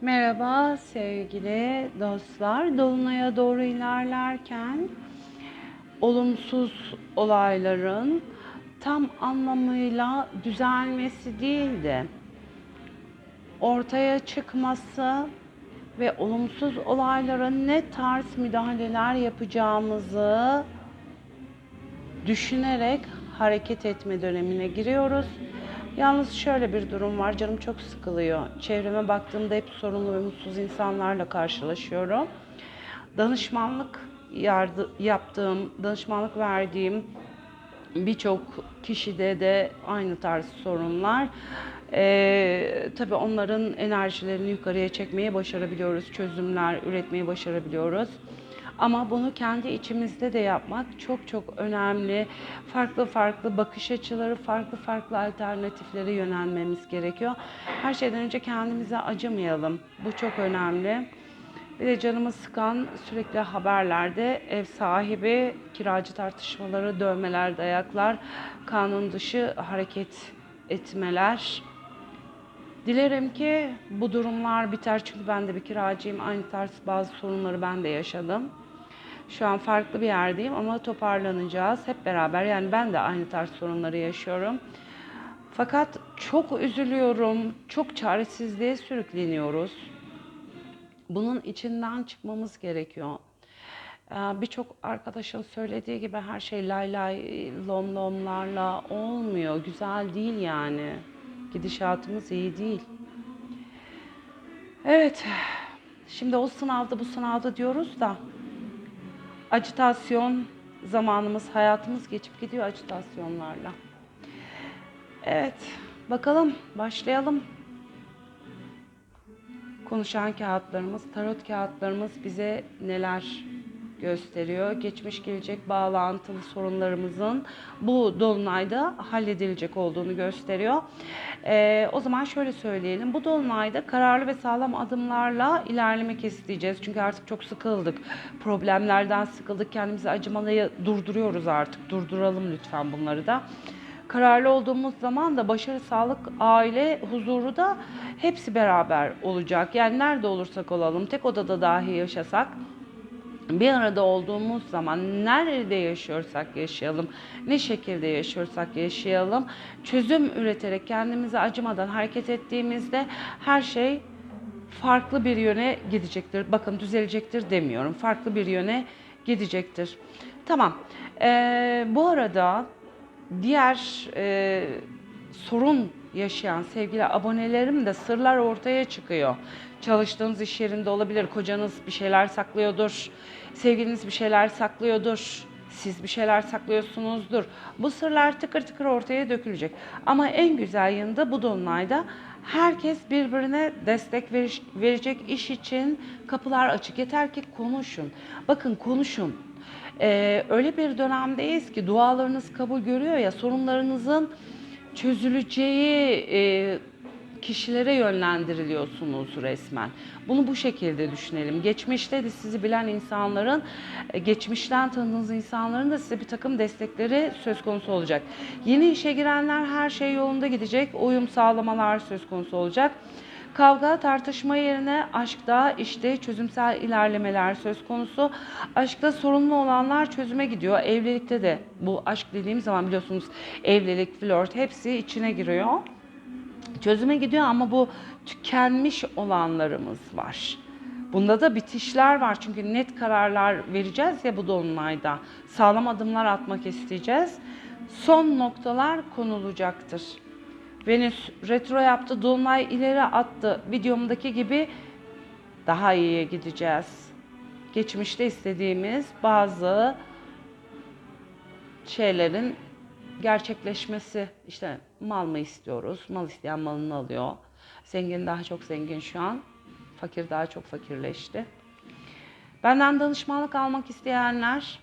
Merhaba sevgili dostlar. Dolunay'a doğru ilerlerken olumsuz olayların tam anlamıyla düzelmesi değil de ortaya çıkması ve olumsuz olaylara ne tarz müdahaleler yapacağımızı düşünerek hareket etme dönemine giriyoruz. Yalnız şöyle bir durum var, canım çok sıkılıyor. Çevreme baktığımda hep sorunlu ve mutsuz insanlarla karşılaşıyorum. Danışmanlık yardı, yaptığım, danışmanlık verdiğim birçok kişide de aynı tarz sorunlar. Ee, tabii onların enerjilerini yukarıya çekmeye başarabiliyoruz, çözümler üretmeyi başarabiliyoruz. Ama bunu kendi içimizde de yapmak çok çok önemli. Farklı farklı bakış açıları, farklı farklı alternatiflere yönelmemiz gerekiyor. Her şeyden önce kendimize acımayalım. Bu çok önemli. Bir de canımı sıkan sürekli haberlerde ev sahibi kiracı tartışmaları, dövmeler, dayaklar, kanun dışı hareket etmeler. Dilerim ki bu durumlar biter çünkü ben de bir kiracıyım. Aynı tarz bazı sorunları ben de yaşadım. Şu an farklı bir yerdeyim ama toparlanacağız hep beraber. Yani ben de aynı tarz sorunları yaşıyorum. Fakat çok üzülüyorum, çok çaresizliğe sürükleniyoruz. Bunun içinden çıkmamız gerekiyor. Ee, Birçok arkadaşın söylediği gibi her şey lay lay lom lomlarla olmuyor. Güzel değil yani. Gidişatımız iyi değil. Evet. Şimdi o sınavda bu sınavda diyoruz da acitasyon zamanımız, hayatımız geçip gidiyor acitasyonlarla. Evet. Bakalım başlayalım. Konuşan kağıtlarımız, tarot kağıtlarımız bize neler gösteriyor? Geçmiş gelecek bağlantılı sorunlarımızın bu dolunayda halledilecek olduğunu gösteriyor. Ee, o zaman şöyle söyleyelim. Bu dolunayda kararlı ve sağlam adımlarla ilerlemek isteyeceğiz. Çünkü artık çok sıkıldık. Problemlerden sıkıldık. Kendimizi acımayı durduruyoruz artık. Durduralım lütfen bunları da. Kararlı olduğumuz zaman da başarı, sağlık, aile, huzuru da hepsi beraber olacak. Yani nerede olursak olalım, tek odada dahi yaşasak bir arada olduğumuz zaman nerede yaşıyorsak yaşayalım, ne şekilde yaşıyorsak yaşayalım, çözüm üreterek kendimize acımadan hareket ettiğimizde her şey farklı bir yöne gidecektir. Bakın düzelecektir demiyorum. Farklı bir yöne gidecektir. Tamam. Ee, bu arada diğer e, sorun yaşayan sevgili abonelerim de sırlar ortaya çıkıyor. Çalıştığınız iş yerinde olabilir, kocanız bir şeyler saklıyordur, sevgiliniz bir şeyler saklıyordur, siz bir şeyler saklıyorsunuzdur. Bu sırlar tıkır tıkır ortaya dökülecek. Ama en güzel yanında bu dolunayda herkes birbirine destek verecek iş için kapılar açık. Yeter ki konuşun. Bakın konuşun. Ee, öyle bir dönemdeyiz ki dualarınız kabul görüyor ya sorunlarınızın çözüleceği e, kişilere yönlendiriliyorsunuz resmen. Bunu bu şekilde düşünelim. Geçmişte de sizi bilen insanların, e, geçmişten tanıdığınız insanların da size bir takım destekleri söz konusu olacak. Yeni işe girenler her şey yolunda gidecek. Uyum sağlamalar söz konusu olacak. Kavga, tartışma yerine aşkta, işte çözümsel ilerlemeler söz konusu. Aşkta sorunlu olanlar çözüme gidiyor. Evlilikte de bu aşk dediğim zaman biliyorsunuz evlilik, flört hepsi içine giriyor. Çözüme gidiyor ama bu tükenmiş olanlarımız var. Bunda da bitişler var çünkü net kararlar vereceğiz ya bu dolunayda. Sağlam adımlar atmak isteyeceğiz. Son noktalar konulacaktır. Venüs retro yaptı, dolunay ileri attı. Videomdaki gibi daha iyiye gideceğiz. Geçmişte istediğimiz bazı şeylerin gerçekleşmesi. İşte mal mı istiyoruz? Mal isteyen malını alıyor. Zengin daha çok zengin şu an. Fakir daha çok fakirleşti. Benden danışmanlık almak isteyenler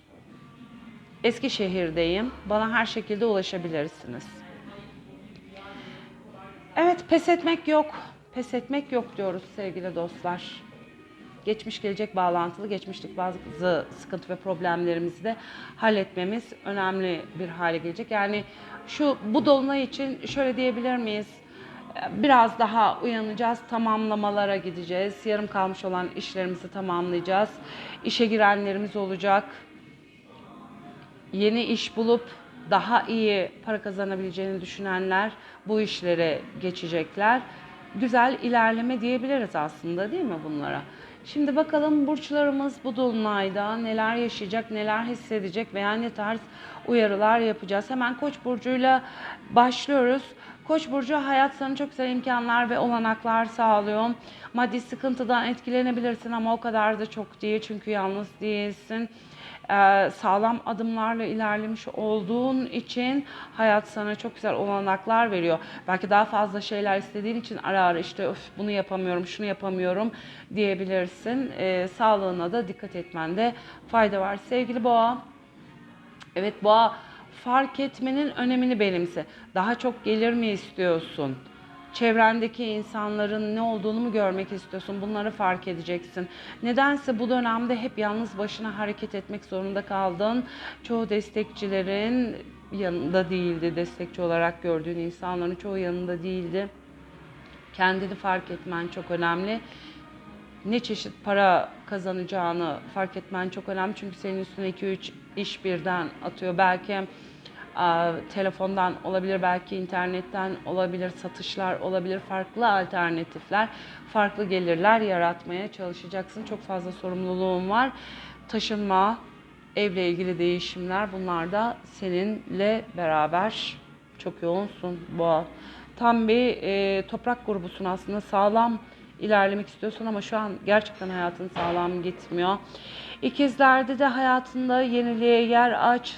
Eskişehir'deyim. Bana her şekilde ulaşabilirsiniz. Evet pes etmek yok. Pes etmek yok diyoruz sevgili dostlar. Geçmiş gelecek bağlantılı geçmişlik bazı sıkıntı ve problemlerimizi de halletmemiz önemli bir hale gelecek. Yani şu bu dolunay için şöyle diyebilir miyiz? Biraz daha uyanacağız, tamamlamalara gideceğiz. Yarım kalmış olan işlerimizi tamamlayacağız. İşe girenlerimiz olacak. Yeni iş bulup daha iyi para kazanabileceğini düşünenler bu işlere geçecekler. Güzel ilerleme diyebiliriz aslında değil mi bunlara? Şimdi bakalım burçlarımız bu dolunayda neler yaşayacak, neler hissedecek veya ne tarz uyarılar yapacağız. Hemen Koç burcuyla başlıyoruz. Koç burcu hayat sana çok güzel imkanlar ve olanaklar sağlıyor. Maddi sıkıntıdan etkilenebilirsin ama o kadar da çok değil çünkü yalnız değilsin. Ee, sağlam adımlarla ilerlemiş olduğun için hayat sana çok güzel olanaklar veriyor. Belki daha fazla şeyler istediğin için ara ara işte öf bunu yapamıyorum, şunu yapamıyorum diyebilirsin. Ee, sağlığına da dikkat etmende fayda var. Sevgili boğa, Evet boğa fark etmenin önemini benimse. Daha çok gelir mi istiyorsun? Çevrendeki insanların ne olduğunu mu görmek istiyorsun? Bunları fark edeceksin. Nedense bu dönemde hep yalnız başına hareket etmek zorunda kaldın. Çoğu destekçilerin yanında değildi. Destekçi olarak gördüğün insanların çoğu yanında değildi. Kendini fark etmen çok önemli ne çeşit para kazanacağını fark etmen çok önemli. Çünkü senin üstüne 2-3 iş birden atıyor. Belki telefondan olabilir, belki internetten olabilir, satışlar olabilir, farklı alternatifler, farklı gelirler yaratmaya çalışacaksın. Çok fazla sorumluluğun var. Taşınma, evle ilgili değişimler bunlar da seninle beraber çok yoğunsun boğa. Tam bir e, toprak grubusun aslında sağlam ilerlemek istiyorsun ama şu an gerçekten hayatın sağlam gitmiyor. İkizlerde de hayatında yeniliğe yer aç.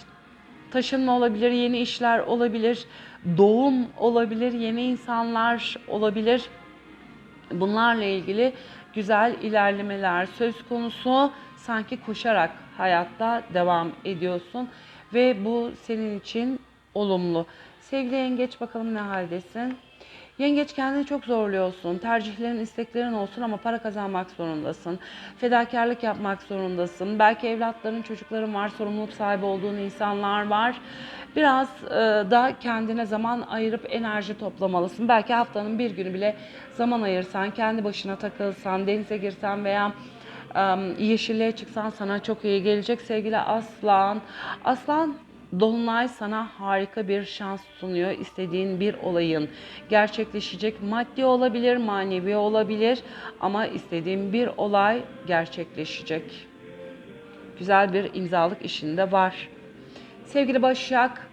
Taşınma olabilir, yeni işler olabilir, doğum olabilir, yeni insanlar olabilir. Bunlarla ilgili güzel ilerlemeler söz konusu. Sanki koşarak hayatta devam ediyorsun ve bu senin için olumlu. Sevgili yengeç bakalım ne haldesin? Yengeç kendini çok zorluyorsun. Tercihlerin, isteklerin olsun ama para kazanmak zorundasın. Fedakarlık yapmak zorundasın. Belki evlatların, çocukların var, sorumluluk sahibi olduğun insanlar var. Biraz e, da kendine zaman ayırıp enerji toplamalısın. Belki haftanın bir günü bile zaman ayırsan, kendi başına takılsan, denize girsen veya e, yeşilliğe çıksan sana çok iyi gelecek sevgili Aslan. Aslan Dolunay sana harika bir şans sunuyor. İstediğin bir olayın gerçekleşecek. Maddi olabilir, manevi olabilir ama istediğin bir olay gerçekleşecek. Güzel bir imzalık işinde var. Sevgili Başak,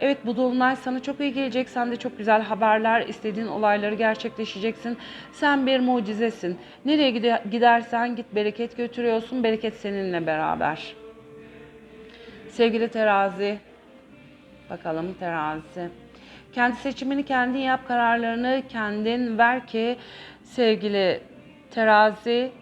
Evet bu dolunay sana çok iyi gelecek. Sen de çok güzel haberler, istediğin olayları gerçekleşeceksin. Sen bir mucizesin. Nereye gidersen git bereket götürüyorsun. Bereket seninle beraber. Sevgili terazi, bakalım terazi. Kendi seçimini kendin yap, kararlarını kendin ver ki sevgili terazi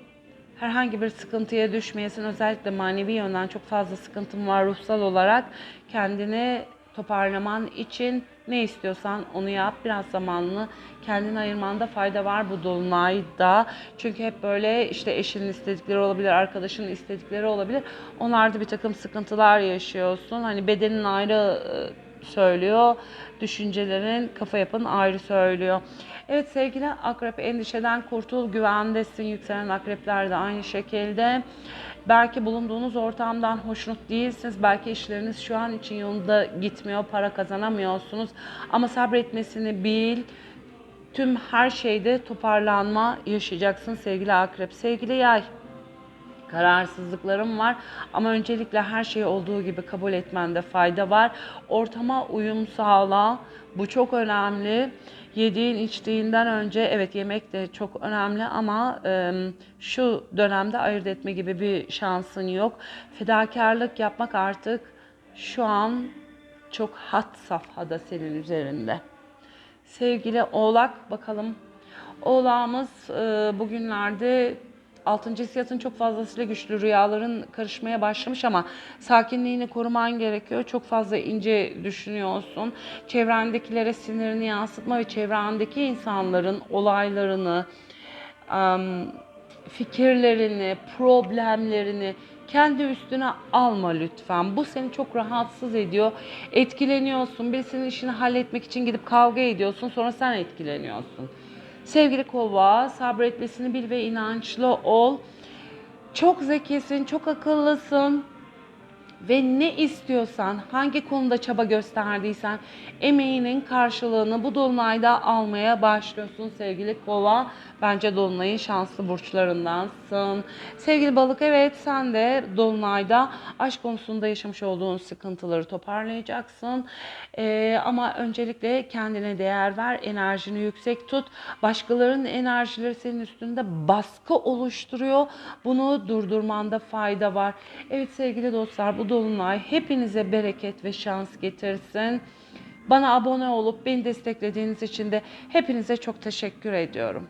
herhangi bir sıkıntıya düşmeyesin. Özellikle manevi yönden çok fazla sıkıntım var ruhsal olarak. Kendini toparlaman için ne istiyorsan onu yap. Biraz zamanını kendine ayırmanda fayda var bu dolunayda. Çünkü hep böyle işte eşinin istedikleri olabilir, arkadaşının istedikleri olabilir. Onlarda bir takım sıkıntılar yaşıyorsun. Hani bedenin ayrı e, söylüyor, düşüncelerin, kafa yapın ayrı söylüyor. Evet sevgili akrep endişeden kurtul, güvendesin. Yükselen akrepler de aynı şekilde. Belki bulunduğunuz ortamdan hoşnut değilsiniz. Belki işleriniz şu an için yolunda gitmiyor, para kazanamıyorsunuz. Ama sabretmesini bil. Tüm her şeyde toparlanma yaşayacaksın sevgili akrep. Sevgili yay kararsızlıklarım var ama öncelikle her şeyi olduğu gibi kabul etmende fayda var. Ortama uyum sağla. Bu çok önemli. Yediğin içtiğinden önce evet yemek de çok önemli ama e, şu dönemde ayırt etme gibi bir şansın yok. Fedakarlık yapmak artık şu an çok hat safhada senin üzerinde. Sevgili Oğlak bakalım. Oğlağımız e, bugünlerde Altıncı hissiyatın çok fazlasıyla güçlü rüyaların karışmaya başlamış ama sakinliğini koruman gerekiyor. Çok fazla ince düşünüyorsun. Çevrendekilere sinirini yansıtma ve çevrendeki insanların olaylarını, fikirlerini, problemlerini kendi üstüne alma lütfen. Bu seni çok rahatsız ediyor. Etkileniyorsun. Birisinin işini halletmek için gidip kavga ediyorsun. Sonra sen etkileniyorsun. Sevgili kova, sabretmesini bil ve inançlı ol. Çok zekisin, çok akıllısın ve ne istiyorsan, hangi konuda çaba gösterdiysen emeğinin karşılığını bu dolunayda almaya başlıyorsun sevgili kova. Bence dolunayın şanslı burçlarındansın. Sevgili balık evet sen de dolunayda aşk konusunda yaşamış olduğun sıkıntıları toparlayacaksın. Ee, ama öncelikle kendine değer ver, enerjini yüksek tut. Başkalarının enerjileri senin üstünde baskı oluşturuyor. Bunu durdurmanda fayda var. Evet sevgili dostlar dolunay hepinize bereket ve şans getirsin. Bana abone olup beni desteklediğiniz için de hepinize çok teşekkür ediyorum.